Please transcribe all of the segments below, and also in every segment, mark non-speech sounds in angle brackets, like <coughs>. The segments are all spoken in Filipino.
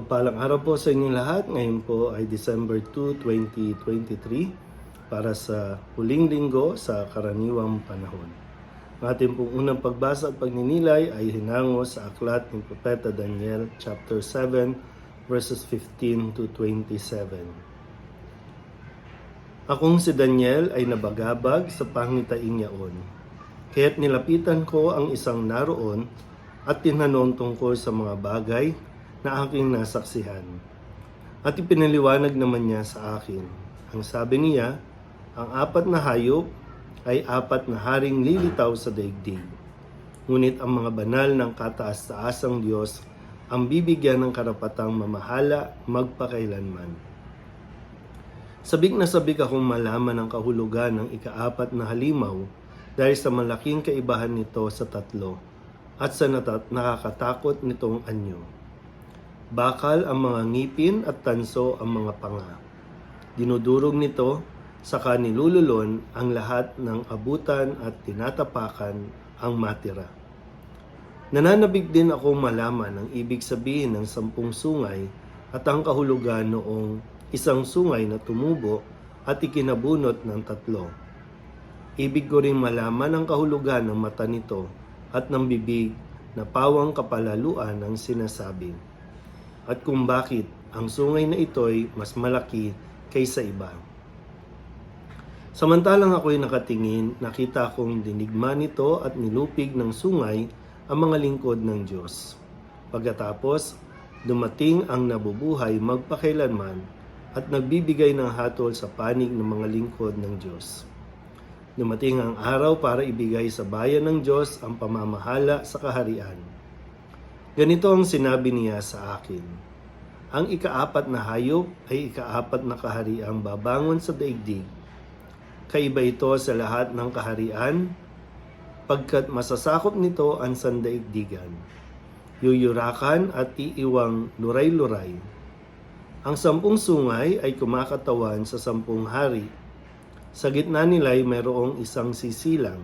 mapagpalang araw po sa inyong lahat. Ngayon po ay December 2, 2023 para sa huling linggo sa karaniwang panahon. Ang ating pong unang pagbasa at pagninilay ay hinango sa aklat ni Propeta Daniel chapter 7 verses 15 to 27. Akong si Daniel ay nabagabag sa pangitain yaon. Kaya't nilapitan ko ang isang naroon at tinanong tungkol sa mga bagay na aking nasaksihan. At ipinaliwanag naman niya sa akin. Ang sabi niya, ang apat na hayop ay apat na haring lilitaw sa daigdig. Ngunit ang mga banal ng kataas-taasang Diyos ang bibigyan ng karapatang mamahala magpakailanman. Sabik na sabik akong malaman ang kahulugan ng ikaapat na halimaw dahil sa malaking kaibahan nito sa tatlo at sa nakakatakot nitong anyo. Bakal ang mga ngipin at tanso ang mga panga. Dinudurog nito sa kanilululon ang lahat ng abutan at tinatapakan ang matira. Nananabig din akong malaman ang ibig sabihin ng sampung sungay at ang kahulugan noong isang sungay na tumubo at ikinabunot ng tatlo. Ibig ko rin malaman ang kahulugan ng mata nito at ng bibig na pawang kapalaluan ang sinasabi at kung bakit ang sungay na ito'y mas malaki kaysa iba. Samantalang ako'y nakatingin, nakita kong dinigma nito at nilupig ng sungay ang mga lingkod ng Diyos. Pagkatapos, dumating ang nabubuhay magpakailanman at nagbibigay ng hatol sa panig ng mga lingkod ng Diyos. Dumating ang araw para ibigay sa bayan ng Diyos ang pamamahala sa kaharian. Ganito ang sinabi niya sa akin. Ang ikaapat na hayop ay ikaapat na kahariang babangon sa daigdig. Kaiba ito sa lahat ng kaharian, pagkat masasakop nito ang sandaigdigan. Yuyurakan at iiwang luray-luray. Ang sampung sungay ay kumakatawan sa sampung hari. Sa gitna nila ay mayroong isang sisilang.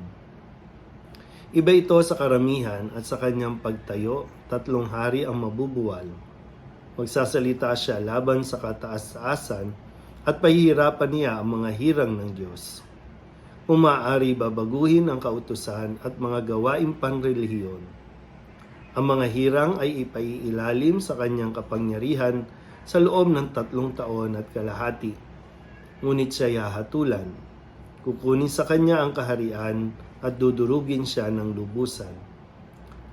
Iba ito sa karamihan at sa kanyang pagtayo, tatlong hari ang mabubuwal. Magsasalita siya laban sa kataas-taasan at pahihirapan niya ang mga hirang ng Diyos. Umaari babaguhin ang kautusan at mga gawaing panrelihiyon. Ang mga hirang ay ipaiilalim sa kanyang kapangyarihan sa loob ng tatlong taon at kalahati. Ngunit siya hahatulan. Kukunin sa kanya ang kaharian at dudurugin siya ng lubusan.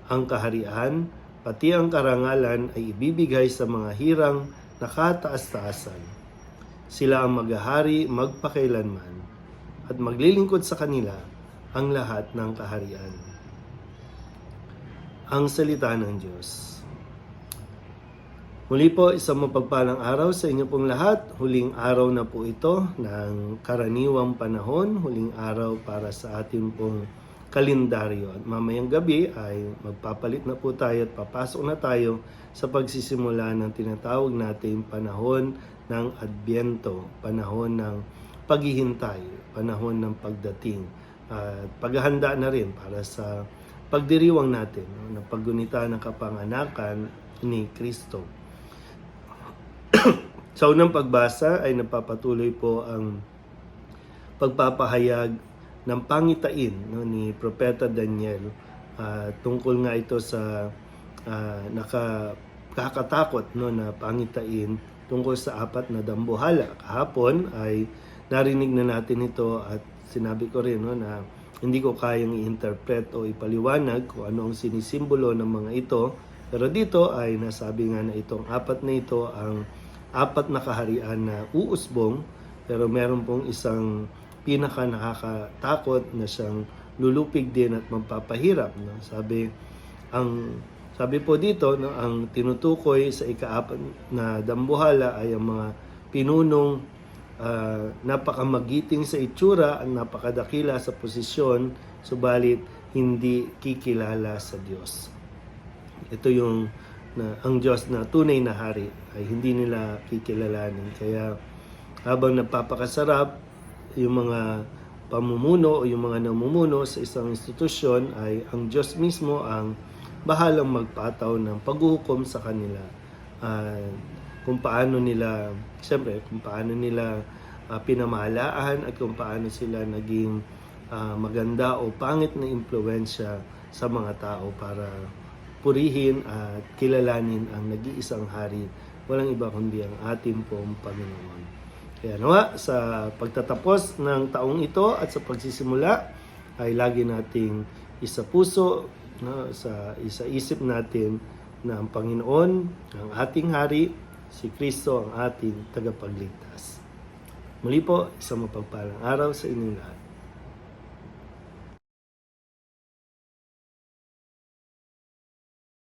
Ang kaharian, pati ang karangalan ay ibibigay sa mga hirang nakataas-taasan. Sila ang maghahari magpakailanman at maglilingkod sa kanila ang lahat ng kaharian. Ang salita ng Diyos. Muli po, isang mapagpalang araw sa inyo pong lahat. Huling araw na po ito ng karaniwang panahon, huling araw para sa ating pong kalendaryo. At mamayang gabi ay magpapalit na po tayo at papasok na tayo sa pagsisimula ng tinatawag nating panahon ng Adbyento, panahon ng paghihintay, panahon ng pagdating. At paghahanda na rin para sa pagdiriwang natin no, ng paggunita ng kapanganakan ni Kristo. <coughs> Sa unang pagbasa ay napapatuloy po ang pagpapahayag ng pangitain no, ni Propeta Daniel Ah, tungkol nga ito sa uh, nakakatakot no, na pangitain tungkol sa apat na dambuhala. Kahapon ay narinig na natin ito at sinabi ko rin no, na hindi ko kayang i-interpret o ipaliwanag kung ano ang sinisimbolo ng mga ito. Pero dito ay nasabi nga na itong apat na ito ang apat na kaharian na uusbong pero meron pong isang pinaka nakakatakot na siyang lulupig din at magpapahirap no? Sabi ang sabi po dito no ang tinutukoy sa ikaapat na dambuhala ay ang mga pinunong ah, napakamagiting sa itsura ang napakadakila sa posisyon subalit hindi kikilala sa Diyos. Ito yung na ang Diyos na tunay na hari ay hindi nila kikilalanin. Kaya habang napapakasarap yung mga pamumuno o yung mga namumuno sa isang institusyon ay ang Diyos mismo ang bahalang magpataw ng paghuhukom sa kanila ah, kung paano nila, siyempre, kung paano nila ah, pinamahalaan at kung paano sila naging ah, maganda o pangit na impluensya sa mga tao para purihin at kilalanin ang nag-iisang hari. Walang iba kundi ang ating pong Panginoon. Kaya nawa, sa pagtatapos ng taong ito at sa pagsisimula, ay lagi nating isa puso, no, sa isa isip natin na ang Panginoon, ang ating hari, si Kristo ang ating tagapagligtas. Muli po, isang mapagpalang araw sa inyong lahat.